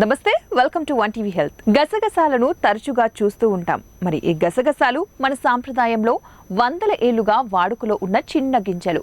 నమస్తే welcome to one TV health గసగసాలను తరచుగా చూస్తూ ఉంటాం. మరి ఈ గసగసాలు మన సాంప్రదాయంలో వందల ఏళ్ళుగా వాడుకలో ఉన్న చిన్న గింజలు.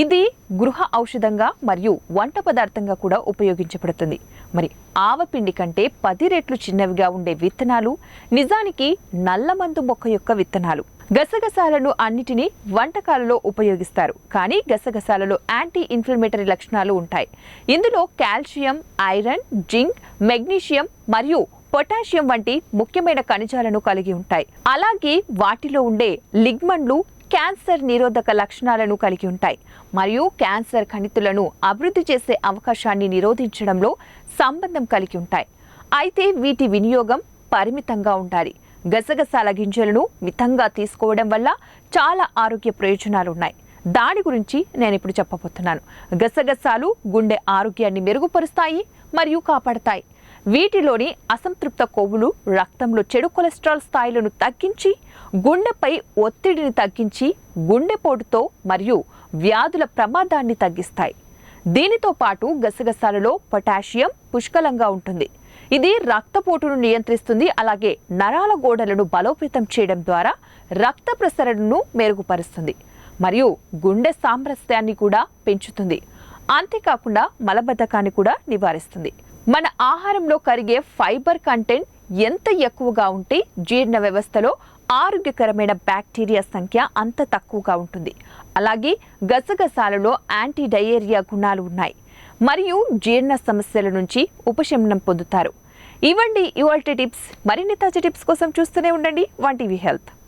ఇది గృహ ఔషధంగా మరియు వంట పదార్థంగా కూడా ఉపయోగించబడుతుంది. మరి ఆవపిండి కంటే పది రెట్లు చిన్నవిగా ఉండే విత్తనాలు నిజానికి నల్లమందు మొక్క యొక్క విత్తనాలు. గసగసాలను అన్నిటినీ వంటకాలలో ఉపయోగిస్తారు. కానీ గసగసాలలో యాంటీ ఇన్ఫ్లమేటరీ లక్షణాలు ఉంటాయి. ఇందులో కాల్షియం ఐరన్ జింక్ మెగ్నీషియం మరియు పొటాషియం వంటి ముఖ్యమైన ఖనిజాలను కలిగి ఉంటాయి. అలాగే వాటిలో ఉండే లిగ్మండ్లు క్యాన్సర్ నిరోధక లక్షణాలను కలిగి ఉంటాయి. మరియు క్యాన్సర్ కణితులను అభివృద్ధి చేసే అవకాశాన్ని నిరోధించడంలో సంబంధం కలిగి ఉంటాయి. అయితే వీటి వినియోగం పరిమితంగా ఉండాలి. గసగసాల గింజలను మితంగా తీసుకోవడం వల్ల చాలా ఆరోగ్య ప్రయోజనాలు ఉన్నాయి. దాని గురించి నేను ఇప్పుడు చెప్పబోతున్నాను. గసగసాలు గుండె ఆరోగ్యాన్ని మెరుగుపరుస్తాయి మరియు కాపాడతాయి. వీటిలోని అసంతృప్త కొవ్వులు రక్తంలో చెడు కొలెస్ట్రాల్ స్థాయిలను తగ్గించి గుండెపై ఒత్తిడిని తగ్గించి గుండెపోటుతో మరియు వ్యాధుల ప్రమాదాన్ని తగ్గిస్తాయి. దీనితో పాటు గసగసాలలో పొటాషియం పుష్కలంగా ఉంటుంది. ఇది రక్తపోటును నియంత్రిస్తుంది. అలాగే నరాల గోడలను బలోపేతం చేయడం ద్వారా రక్త ప్రసరణను మెరుగుపరుస్తుంది మరియు గుండె సామరస్యాన్ని కూడా పెంచుతుంది. అంతేకాకుండా మలబద్ధకాన్ని కూడా నివారిస్తుంది. మన ఆహారంలో కరిగే ఫైబర్ కంటెంట్ ఎంత ఎక్కువగా ఉంటే జీర్ణ వ్యవస్థలో ఆరోగ్యకరమైన బ్యాక్టీరియా సంఖ్య అంత తక్కువగా ఉంటుంది. అలాగే గసగసాలలో యాంటీ డయేరియా గుణాలు ఉన్నాయి. మరియు జీర్ణ సమస్యల నుంచి ఉపశమనం పొందుతారు. ఇవ్వండి ఇవాల్టి టిప్స్. మరిన్ని తాజా టిప్స్ కోసం చూస్తూనే ఉండండి. One TV health.